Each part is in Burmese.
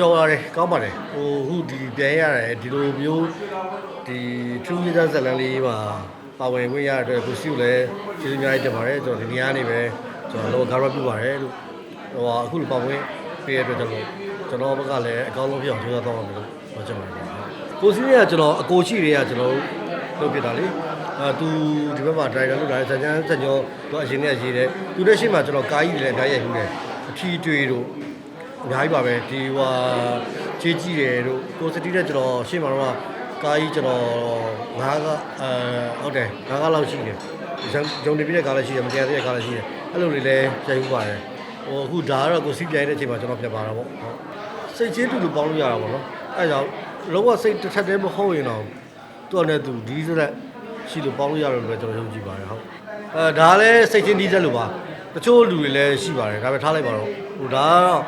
ပျော်ရတယ်ကောင်းပါတယ်ဟိုအခုဒီပြန်ရတယ်ဒီလိုမျိုးဒီထူးခြားဇာတ်လမ်းလေးမှာပါဝင်ခွင့်ရတဲ့အတွက်ကိုရှိကိုလည်းကျေးဇူးအများကြီးတင်ပါတယ်ကျွန်တော်ဒီနေရာနေပဲကျွန်တော်လောကာရပြုပါတယ်လို့ဟိုအခုလိုပါဝင်ပေးရတဲ့အတွက်ကျွန်တော်ကျွန်တော်ဘက်ကလည်းအကောင်းဆုံးဖြစ်အောင်ကြိုးစားတော့မယ်လို့ပြောချင်ပါတယ်ကိုစီးကကျွန်တော်အကိုရှိတွေကကျွန်တော်လုပ်ဖြစ်တာလေအာသူဒီဘက်မှာဒရိုက်တာလုပ်တာစံချမ်းစံကျော်သူအရင်ကရေးတယ်သူတဲ့ရှိမှကျွန်တော်ကားကြီးတွေလည်းအများကြီးရိုက်ဘူးတယ်အထီးတွေးတို့ အများကြီးပါပဲဒီဟွာချေးကြည့်တယ်တို့ကိုစတီးတဲ့ကျွန်တော်ရှေ့မှာတော့ကားကြီးကျွန်တော်ငါးကအဲဟုတ်တယ်ငါးကလောက်ရှိတယ်ဂျုံနေပြတဲ့ကားလည်းရှိတယ်မတရားသေးတဲ့ကားလည်းရှိတယ်အဲ့လိုတွေလည်းရိုက်ဥပါတယ်ဟိုအခုဒါကတော့ကိုစီးပြိုင်တဲ့အချိန်မှာကျွန်တော်ပြတ်ပါတာပေါ့ဟုတ်စိတ်ချင်းတူတူပေါင်းလို့ရတာပေါ့နော်အဲ့ကြောင့်လုံးဝစိတ်တစ်ထက်တည်းမဟုတ်ရင်တော့သူ့နဲ့သူဒီဆိုတဲ့ရှိလို့ပေါင်းလို့ရတယ်လို့ပဲကျွန်တော်ယုံကြည်ပါတယ်ဟုတ်အဲဒါလည်းစိတ်ချင်းဒီးသက်လို့ပါတချို့လူတွေလည်းရှိပါတယ်ဒါပဲထားလိုက်ပါတော့ဟိုဒါကတော့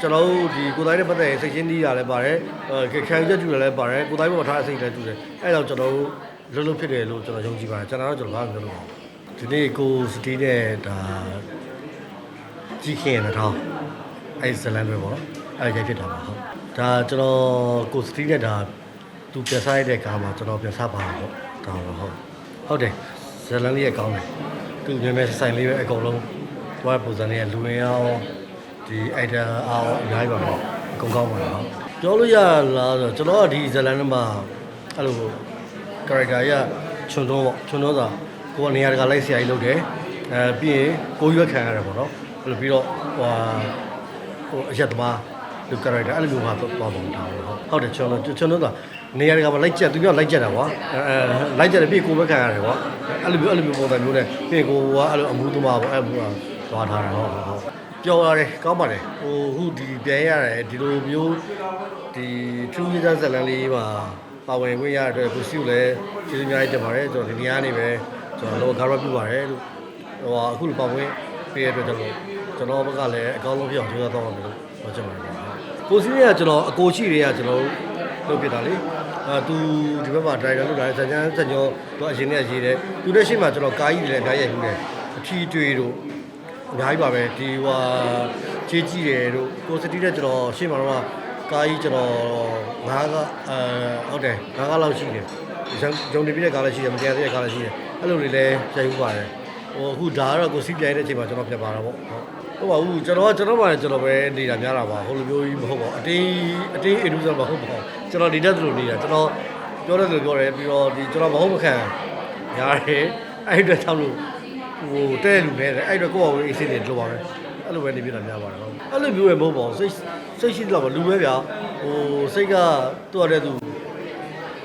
ကျွန်တော်တို့ဒီကိုယ်တိုင်းနဲ့ပတ်သက်ရင်စိတ်ချင်းတီးရလည်းပါတယ်အဲခံချက်တူလည်းပါတယ်ကိုယ်တိုင်းပေါ်ထားတဲ့စိတ်လည်းတူတယ်အဲဒါကြောင့်ကျွန်တော်တို့လွတ်လွတ်ဖြစ်တယ်လို့ကျွန်တော်ယုံကြည်ပါတယ်ကျွန်တော်တော့ကျွန်တော်ဘာမှမပြောလို့ပါဘူးဒီနေ့ကိုစတီးတဲ့ဒါကြီးခင်တဲ့ထောင်းအဲဇလန်တွေပေါ့နော်အဲရိုက်ဖြစ်တာပါဟုတ်ဒါကျွန်တော်ကိုစတီးတဲ့ဒါသူပြစားရတဲ့ကားမှာကျွန်တော်ပြစားပါတော့ဒါတော့ဟုတ်ဟုတ်တယ်ဇလန်လေးရဲ့ကောင်းတယ်သူမြဲမြဲဆိုင်လေးပဲအကုန်လုံးသွားပုံစံလေးကလူဝင်အောင် ဒီအိုက်တာအားအများကြီးပါတော့အကုန်ကောင်းပါတော့ပြောလို့ရလားဆိုတော့ကျွန်တော်ကဒီဇလန်ထဲမှာအဲ့လို character ရချွန်တော့ပေါ့ချွန်တော့သာကိုကနေရာတကာလိုက်ဆရာကြီးလုပ်တယ်အဲပြီးရင်ကိုရွက်ခံရတယ်ပေါ့နော်အဲ့လိုပြီးတော့ဟိုဟိုအရက်သမားလူ character အဲ့လိုမျိုးမှာတော့ပေါ့တာဟုတ်တယ်ချွန်တော့ချွန်တော့သာနေရာတကာမှာလိုက်ချက်သူကလိုက်ချက်တာကွာအဲလိုက်ချက်တယ်ပြီးကိုရွက်ခံရတယ်ကွာအဲ့လိုမျိုးအဲ့လိုမျိုးပုံစံမျိုးနဲ့ပြီးကိုကအဲ့လိုအမှုသမားပေါ့အဲ့လိုမျိုးသွားထားတာဟုတ်ဟုတ် ပျော်ရတယ်ကောင်းပါတယ်ဟိုအခုဒီပြန်ရတယ်ဒီလိုမျိုးဒီထူးခြားဇာတ်လမ်းလေးမှာပါဝင်ခွင့်ရတဲ့အတွက်ကိုရှိကိုလည်းကျေးဇူးအများကြီးတင်ပါတယ်ကျွန်တော်ဒီနေရာနေပဲကျွန်တော်လောကာရပြုပါတယ်လို့ဟိုအခုလိုပါဝင်ပေးရတဲ့အတွက်ကျွန်တော်ဘက်ကလည်းအကောင်းဆုံးဖြစ်အောင်ကြိုးစားတော့မယ်လို့ပြောချင်ပါတယ်ကိုစီးကကျွန်တော်အကိုရှိတွေကကျွန်တော်လုပ်ဖြစ်တာလေအာသူဒီဘက်မှာဒရိုက်တာလုပ်တာစံချမ်းစံကျော်သူအရင်ကရေးတယ်သူတဲ့ရှိမှကျွန်တော်ကားကြီးတွေလည်းအများကြီးရိုက်ဘူးတယ်အထီးတွေးတို့ အများကြီးပါပဲဒီဟွာချေးကြည့်တယ်တို့ကိုစတီးတဲ့ကျွန်တော်ရှေ့မှာတော့ကားကြီးကျွန်တော်ငါးကအဲဟုတ်တယ်ငါးကလောက်ရှိတယ်ဂျုံနေပြတဲ့ကားလည်းရှိတယ်မတရားသေးတဲ့ကားလည်းရှိတယ်အဲ့လိုတွေလည်းရိုက်ဥပါတယ်ဟိုအခုဒါကတော့ကိုစီးပြိုင်တဲ့အချိန်မှာကျွန်တော်ပြတ်ပါတာပေါ့ဟုတ်ပါဘူးကျွန်တော်ကကျွန်တော်မှလည်းကျွန်တော်ပဲနေတာများတာပါဟိုလိုမျိုးကြီးမဟုတ်ပါဘူးအတင်းအတင်းအင်ဒူဆာမဟုတ်ပါဘူးကျွန်တော်နေတဲ့သူလိုနေတာကျွန်တော်ပြောတဲ့သူပြောတယ်ပြီးတော့ဒီကျွန်တော်မဟုတ်မခံရားတယ်အဲ့ဒီတော့ထောက်လို့ ဟိုတဲ့လူနဲ့အဲ့တော့ကိုယ့်ဘာဝင်အေးစိနေလို့ပါပဲအဲ့လိုပဲနေပြတာများပါတယ်ဟုတ်အဲ့လိုမျိုးပဲမဟုတ်ပါဘူးစိတ်စိတ်ရှိတော့လူပဲဗျာဟိုစိတ်ကသူ့ရတဲ့သူ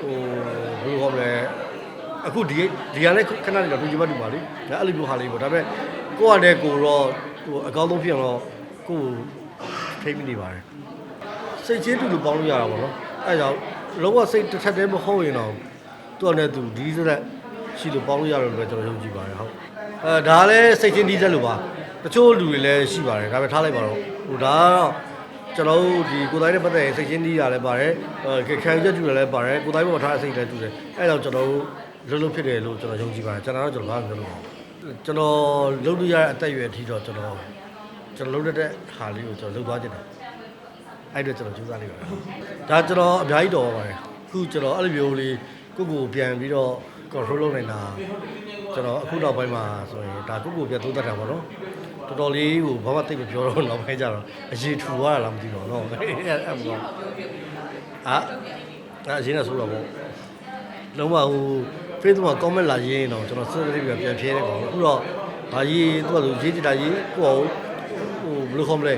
ဟိုဘယ်လိုခေါ်မလဲအခုဒီဒီကလည်းခဏလေးတော့သူကြည့်မှတူပါလေဒါအဲ့လိုမျိုးဟာလေးပေါ့ဒါပေမဲ့ကိုယ့်ရတဲ့ကိုတော့ဟိုအကောင်းဆုံးဖြစ်အောင်တော့ကိုယ်ထိမ့်မိနေပါတယ်စိတ်ချင်းတူတူပေါင်းလို့ရတာပေါ့နော်အဲ့ကြောင့်လုံးဝစိတ်တစ်ထက်တည်းမဟုတ်ရင်တော့သူ့နဲ့သူဒီဆိုတဲ့ရှိလို့ပေါင်းလို့ရတယ်လို့ပဲကျွန်တော်ယုံကြည်ပါတယ်ဟုတ် အဲဒါလည်းစိတ်ချင်းတီးသက်လို့ပါတချို့လူတွေလည်းရှိပါတယ်ဒါပဲထားလိုက်ပါတော့ဟိုဒါကတော့ကျွန်တော်တို့ဒီကိုယ်တိုင်းနဲ့ပတ်သက်ရင်စိတ်ချင်းတီးရလည်းပါတယ်အဲခံချက်တူလည်းပါတယ်ကိုယ်တိုင်းပေါ်ထားတဲ့စိတ်လည်းတူတယ်အဲဒါကြောင့်ကျွန်တော်တို့လွတ်လွတ်ဖြစ်တယ်လို့ကျွန်တော်ယုံကြည်ပါတယ်ကျွန်တော်တော့ကျွန်တော်ဘာမှမပြောလို့ပါဘူးကျွန်တော်လုပ်လို့ရတဲ့အသက်အရွယ်အထိတော့ကျွန်တော်ကျွန်တော်လုပ်ရတဲ့ဟာလေးကိုကျွန်တော်လုပ်သွားချင်တယ်အဲ့တော့ကျွန်တော်ကြိုးစားနေပါတယ်ဒါကျွန်တော်အများကြီးတော်ပါတယ်ခုကျွန်တော်အဲ့လိုမျိုးလေးကိုယ့်ကိုယ်ပြန်ပြီးတော့ control လုပ်နေတာ ကျွန်တော်အခုနောက်ပိုင်းမှာဆိုရင်ဒါကုတ်ကိုပြတ်သုံးတတ်တာပေါ့နော်တော်တော်လေးဟိုဘာမှသိပ်မပြောတော့နောက်ပိုင်းကျတော့အရေးထူသွားတာလားမသိတော့နော်အဲ့အဲ့မကောအာအဲ့အရေးနဲ့ဆိုတော့ပေါ့လုံးဝဟို Facebook မှာ comment လာရေးရင်တော့ကျွန်တော်စနေပြီးပြန်ဖြဲတယ်ပေါ့အခုတော့ဘာရေးသူကဆိုရေးကြည့်တာရေးကိုယ့်ဟိုဘယ်လိုခေါ်မလဲ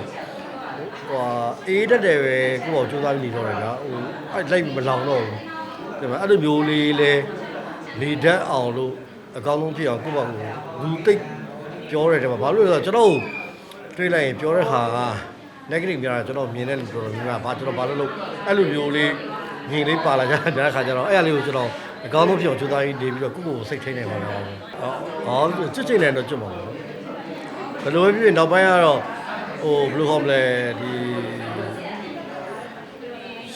ဟိုအေးတက်တယ်ပဲကိုယ့်ကိုစူးစမ်းနေတော့တယ်ဗျာဟိုအဲ့လိုက်မလောင်တော့ဘူးဒီမှာအဲ့လိုမျိုးလေးလဲနေတတ်အောင်လို့ အကောင်းဆုံးဖြစ်အောင်ကိုယ့်ဘာကိုလူသိပ်ပြောတဲ့တဲမှာဘာလို့လဲဆိုတော့ကျွန်တော်တွေးလိုက်ရင်ပြောတဲ့ဟာက negative များတာကျွန်တော်မြင်တဲ့လူတော်တော်များများဘာကျွန်တော်ဘာလို့လို့အဲ့လိုမျိုးလေးငင်လေးပါလာကြတဲ့ခါကျတော့အဲ့အလေးကိုကျွန်တော်အကောင်းဆုံးဖြစ်အောင်ကြိုးစားပြီးနေပြီးတော့ကိုယ့်ကိုယ်ကိုစိတ်ထိန်းနေပါတော့ဟောချစ်ချင်တယ်တော့ကြွမှာပါဘယ်လိုပဲဖြစ်ဖြစ်နောက်ပိုင်းကတော့ဟိုဘယ်လိုခေါ်မလဲဒီ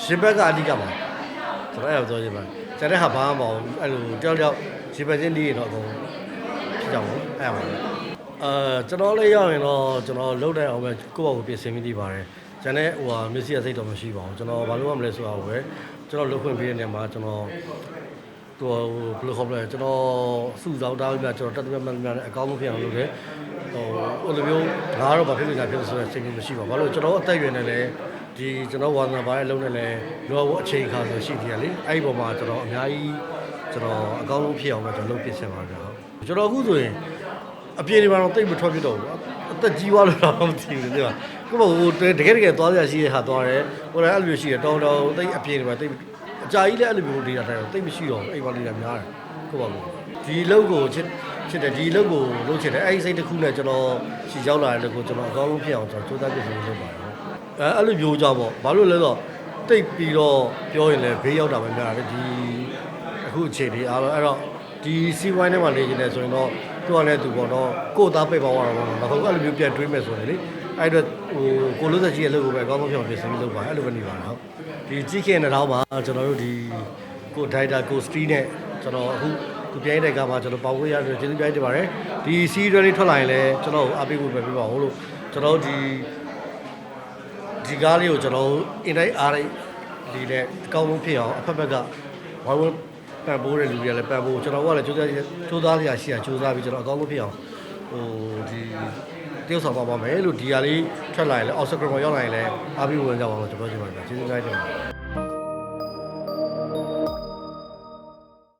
ရှင်ဘက်ကအဓိကပါကျွန်တော်အဲ့ဒါပြောချင်ပါတယ် ကျန်တဲ့ဟာဘာမှမဟုတ်ဘူးအဲ့လိုတယောက်တယောက်ရှင်ဘက်ချင်းနေရင်တော့အကုန်ဖြစ်ကြပါဘူးအဲ့ဒါပါပဲအဲကျွန်တော်လည်းရောက်ရင်တော့ကျွန်တော်လှုပ်တဲ့အောင်ပဲကိုယ့်ဘာကိုပြင်ဆင်မိသေးပါတယ်ကျကျန်တဲ့ဟိုဟာမစ္စည်းရစိတ်တော့မရှိပါဘူးကျွန်တော်ဘာလို့ရမလဲဆိုတော့ပဲကျွန်တော်လုပ်ခွင့်ပေးတဲ့နေရာမှာကျွန်တော်ဟိုဘယ်လိုခေါ်မလဲကျွန်တော်စုဆောင်းတာပြကျွန်တော်တက်တက်မှန်မှန်နဲ့အကောင်းဆုံးဖြစ်အောင်လုပ်တယ်ဟိုအဲ့လိုမျိုးငါတော့ဘာဖြစ်လို့ညာဖြစ်လို့ဆိုတော့စိတ်ကြီးမရှိပါဘူးဘာလို့ကျွန်တော်အသက်အရွယ်နဲ့လည်း ဒီကျွန်တော်ဝါသနာပါတဲ့လုံးနဲ့လည်းလောဘအချိန်အခါဆိုရှိသေးတယ်လေအဲ့ဒီပုံမှာကျွန်တော်အများကြီးကျွန်တော်အကောင်းဆုံးဖြစ်အောင်ပဲကျွန်တော်လုပ်ပြစ်စင်ပါကြဟုတ်ကျွန်တော်အခုဆိုရင်အပြေတွေမှာတော့တိတ်မထွက်ဖြစ်တော့ဘူးအသက်ကြီးသွားလို့တော့မသိဘူးဒီမှာကိုယ့်ဘဟိုတကယ်တကယ်သွားရရှိတဲ့ဟာသွားတယ်ဟိုလည်းအဲ့လိုမျိုးရှိတယ်တောင်းတောင်းတိတ်အပြေတွေမှာတိတ်အကြာကြီးလည်းအဲ့လိုမျိုးဒေတာတိုင်းတော့တိတ်မရှိတော့ဘူးအိမ်ပါလေးကများတယ်ကိုယ့်ဘာလို့ဒီလုတ်ကိုချစ်ချစ်တယ်ဒီလုတ်ကိုလုပ်ချစ်တယ်အဲ့ဒီစိတ်တစ်ခုနဲ့ကျွန်တော်ရှီရောက်လာတဲ့လုတ်ကိုကျွန်တော်အကောင်းဆုံးဖြစ်အောင်ကျွန်တော်စူးစမ်းပြည့်စုံလုပ်ပါတယ် အဲအဲ့လိုမျိုးကြောင့်ပေါ့ဘာလို့လဲဆိုတော့တိတ်ပြီးတော့ပြောရင်လည်းဘေးရောက်တာပဲများတယ်ဒီအခုအချိန်ဒီအားလုံးအဲ့တော့ဒီစီဝိုင်းထဲမှာနေနေတယ်ဆိုရင်တော့သူကလည်းသူပေါ့နော်ကိုယ်သားပိတ်ပေါင်းရတာပေါ့နော်နောက်ဆုံးအဲ့လိုမျိုးပြန်တွေးမယ်ဆိုရင်လေအဲ့တော့ဟိုကိုလို့သက်ကြီးရဲ့လုပ်ကိုပဲအကောင်းဆုံးဖြစ်အောင်ပြင်ဆင်ပြီးလုပ်ပါအဲ့လိုပဲနေပါတော့ဒီကြီးခင်တဲ့တော့မှာကျွန်တော်တို့ဒီကိုဒိုက်တာကိုစတီးနဲ့ကျွန်တော်အခုသူပြိုင်တဲ့ကမှာကျွန်တော်ပေါင်ခွင့်ရတယ်ကျေးဇူးပြိုင်တင်ပါတယ်ဒီစီးရွယ်လေးထွက်လာရင်လည်းကျွန်တော်အားပေးဖို့ပဲပြပါဦးလို့ကျွန်တော်ဒီ ဒီကားလေးကိုကျွန်တော်အင်တိုင်းအားလိုက်လေးနဲ့အကောင်းဆုံးဖြစ်အောင်အဖက်ဖက်ကဝိုင်းဝန်းပံ့ပိုးတဲ့လူတွေကလည်းပံ့ပိုးကျွန်တော်ကလည်းကြိုးစားကြိုးစားရရှိရကြိုးစားပြီးကျွန်တော်အကောင်းဆုံးဖြစ်အောင်ဟိုဒီတယောက်ဆောင်ပါပါမယ်လို့ဒီဟာလေးထွက်လာရင်လည်းအော်စကရမရောက်လာရင်လည်းအားပေးဝင်ကြပါလို့ကျွန်တော်ပြောချင်ပါတယ်ကျေးဇူးများတင်ပါတယ်